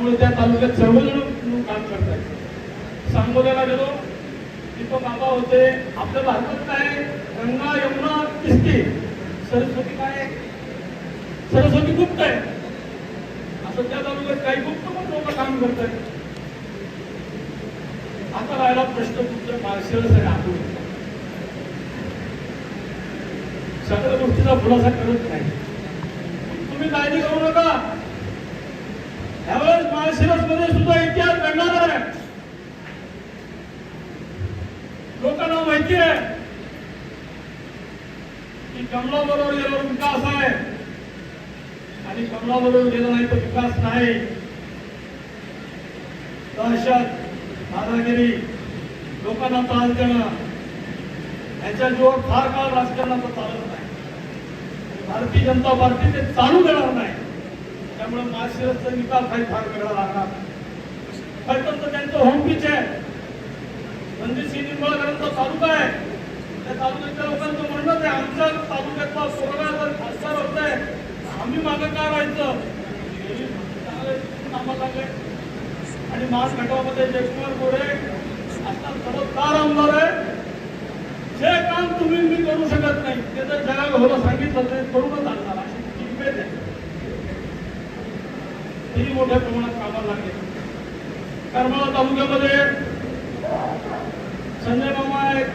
त्यामुळे त्या तालुक्यात सर्वजण काम करतात सांगोल्याला गेलो. तिथं बाबा होते. आपल्या भारतात काय गंगा यमुना किस्ती सरस्वती काय सरस्वती गुप्त आहे. असं त्या तालुक्यात काही गुप्त पण लोक काम करतात आता राहिला प्रश्न तुमच्या माळशेरच आहे आपण सगळ्या गोष्टीचा खुलासा करत नाही. तुम्ही काळजी करू नका. यावेळेस माळशिरसमध्ये सुद्धा इतिहास घडणार आहे. लोकांना माहिती आहे की कमला बरोबर गेल्यावर विकास आहे. आणि कमला बरोबर गेला नाही तर विकास नाही. दहशत दादागिरी लोकांना त्रास देणं यांच्या जीवावर फार काळ राजकारणाचं चालत नाही. भारतीय जनता पार्टी ते चालू देणार नाही. त्यामुळे माळशिरसचा विकास काही फार वेगळा लागणार. खरं तर त्यांचं होम पिच आहे. रणजित सिंह निंबाळकरांचा तालुका आहे. त्या तालुक्यातल्या लोकांचं म्हणणं आहे आमच्या तालुक्यातला सोरगा जर खासदार होत आहे आम्ही मागं का राहायचं? चांगले आणि लागले आणि जयकुमार गोरे आता खबरदार आमदार आहे. जे काम तुम्ही मी करू शकत नाही. ते जर जगाला सांगितलं ते करू आणणार अशी ती वेळ आहे ही मोठ्या प्रमाणात कामाला लागले. करमाळा तालुक्यामध्ये संजय मामा आहेत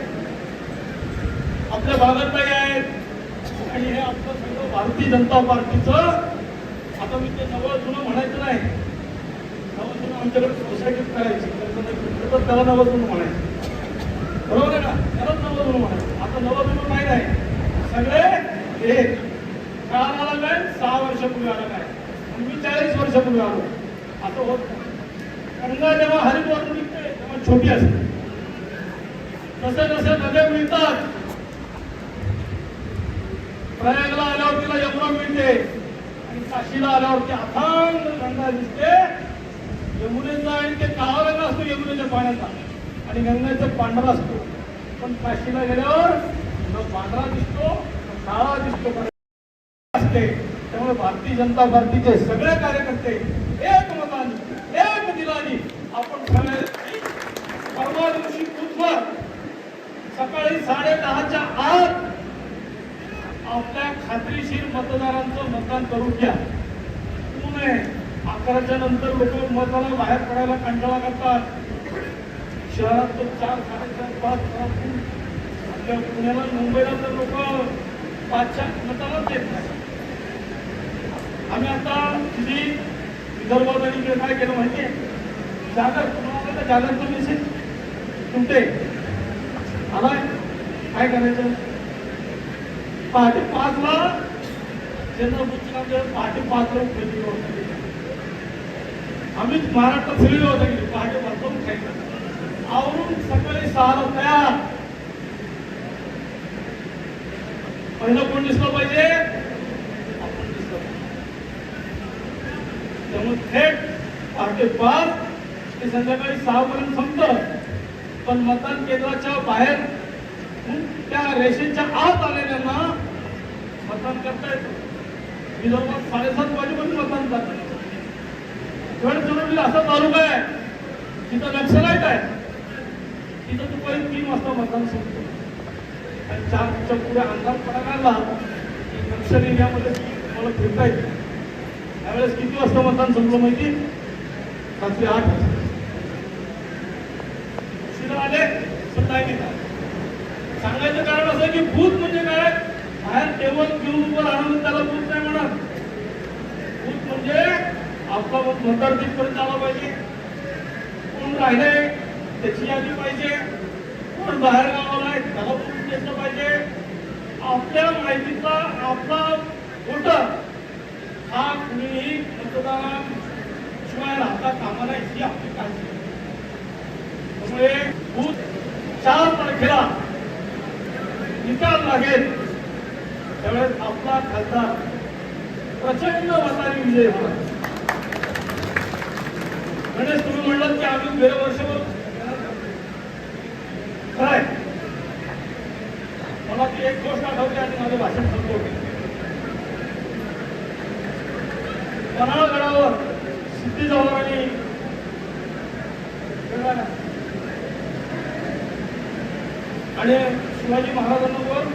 आपल्या भागातही आहेत आणि हे आपलं सगळं भारतीय जनता पार्टीचं आता मी ते नवं जुनं म्हणायचं नाही. नवं जुनं आमच्याकडे सोसायटीत करायची तर त्याला नवं जुनं म्हणायचं. बरोबर आहे ना त्यालाच नवं जुनं म्हणायचं. आता नवं जुनं नाही नाही सगळे एक. काळ आला काय सहा वर्षापूर्वी आला काय मी चाळीस वर्षापूर्वी आलो. असं होत गंगा जेव्हा हरिद्वार निघते तेव्हा छोटी असते. जसे जसे नद्या मिळतात. प्रयागला आल्यावर तिला यमुना मिळते. आणि काशीला आल्यावर ती अथांग गंगा दिसते. यमुनेचा आणि ते काळा रंग असतो यमुनेच्या पाण्याचा. आणि गंगाचा पांढरा असतो. पण काशीला गेल्यावर पांढरा दिसतो काळा दिसतो. असते. त्यामुळे भारतीय जनता पार्टीचे सगळे कार्यकर्ते एक मताने एक दिलानी आपण सगळे परवा दिवशी बुधवार सकाळी साडे दहाच्या आत आपल्या खात्रीशीर मतदारांचं मतदान करून घ्या. पुणे अकराच्या नंतर लोक मताला बाहेर पडायला कंटाळा करतात. शहरात तर चार साडेचार पाच आपल्या पुण्याला मुंबईला तर लोक पाचच्या मतालाच देत नाही आम्ही आता किती विदर्भात आणि इकडे काय केलं माहितीये जागर तुम्हाला जागर तुम्ही असेल तुमचे. आलाय काय करायचं? पहाटे पाचला जनरल बुद्धीला पहाटे पाचला उपयोगी आम्ही महाराष्ट्रात सगळी व्यवस्था केली पहाटे पाचला खायचं आवरून सकाळी सहाला तयार पहिलं कोण दिसलं पाहिजे आपण दिसलं पाहिजे. थेट पहाटे पाच ते संध्याकाळी सहा पर्यंत संपतं पण मतदान केंद्राच्या बाहेर त्या रेषेच्या आत आलेल्यांना मतदान करता येतं. विदर्भात साडेसात वाजेपर्यंत मतदान करतात गडचिरोली असा तालुका आहे तिथं नक्षलाईट आहे तिथं दुपारी तीन वाजता मतदान संपतो. आणि चारच्या पुढे अंधार पडायला की नक्षल एरियामध्ये मला फिरता येतं. त्यावेळेस किती वाजता मतदान संपलं माहिती? रात्री आठ. वाजता आले सांगायचं कारण असं की भूत म्हणजे काय? बाहेर टेबल घेऊन उभं राहणं म्हणजे त्याला भूत नाही म्हणत. भूत म्हणजे आपला मतदार तिथपर्यंत आला पाहिजे. कोण राहिले त्याची यादी पाहिजे. कोण बाहेर गावाला आहे त्याला भूत घेतलं पाहिजे. आपल्या माहितीचा आपला वोटर कुणीही मतदाराशिवाय राहता कामा नाही ही आपली काळजी त्यामुळे बूथ चार तारखेला निकाल लागेल. त्यावेळेस आपला खासदार प्रचंड मताने विजय होणार. गणेश तुम्ही म्हणलं की आम्ही गेल्या वर्षभर काय मला ती एक गोष्ट आठवते आणि माझं भाषण संपवते. पन्हाळगडावर सिद्धी चौहारांनी आणि शिवाजी महाराजांवर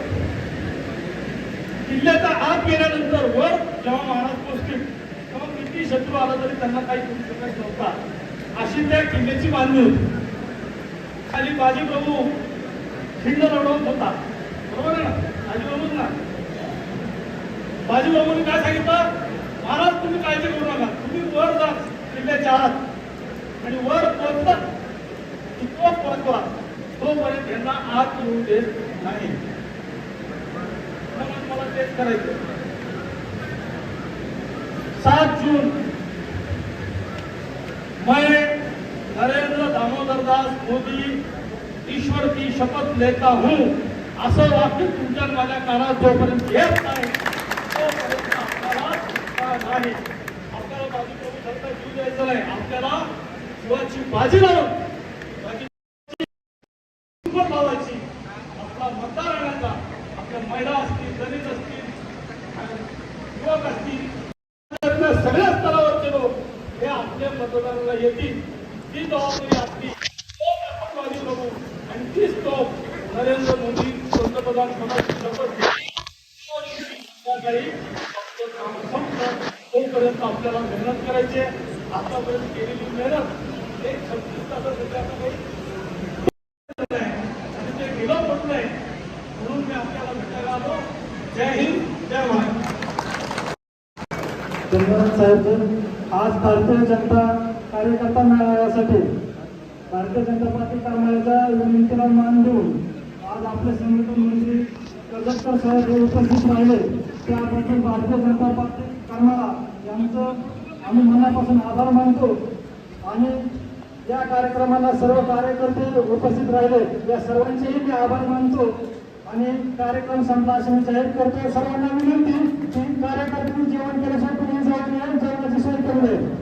किल्ल्याचा आत गेल्यानंतर वर जेव्हा महाराज पोहोचतील तेव्हा किती शत्रू आला तरी त्यांना काही करू शकत नव्हता. अशी त्या किल्ल्याची बांधणी होती. खाली बाजी प्रभू खिंड लढवत होता. बरोबर ना? बाजी प्रभूच काय सांगितलं? महाराज तुम्ही काळजी करू नका. तुम्ही वर जा. किल्ल्याच्या आत. आणि वर पोहोचला की तो पोहोचला तोपर्यंत यांना आत येऊ देत नाही. म्हणून मला तेच करायचं सात जून. मैं नरेंद्र दामोदर दास मोदी ईश्वर की शपथ लेता हूं. असं वाक्य तुमच्या माझ्या कानात जोपर्यंत येत नाही नाही आपल्याला बाजी प्रभू सरकार जीव द्यायचं नाही. आपल्याला शिवाची बाजी लावून बाजी लावायची. आपला मतदार आणायचा आपल्या महिला असतील दलित असतील युवक असतील सगळ्या स्तरावरचे लोक हे आपल्या मतदाराला येतील. ती जबाबदारी आपली. तोच बघू. आणि तीच तो नरेंद्र मोदी पंतप्रधान पदाची शपथ घेतली. त्यावेळी आपल्याला मेहनत करायची आहे. आतापर्यंत केलेली मेहनत एक छत्तीस तासात आता काही आणि ते गेलं पण नाही. म्हणून मी आपल्याला भेटायला आलो. जय हिंद जय महाराष्ट्र. धन्यवाद साहेब. आज भारतीय जनता कार्यकर्ता मेळाव्यासाठी भारतीय जनता पार्टी कार्यालयाचा विनंतीला मान देऊन आज आपले संघटन मंत्री कर्जतकर साहेब हे उपस्थित राहिले. त्याबद्दल भारतीय जनता पार्टी कर्नाळा त्यांचं आम्ही मनापासून आभार मानतो आणि या कार्यक्रमाला सर्व कार्यकर्ते उपस्थित राहिले. या सर्वांचेही मी आभार मानतो. आणि कार्यक्रम संपला असे मी जाहीर करतो. सर्वांना विनंती की कार्यकर्त्यांनी जेवण केल्याशिवाय कुणी नये.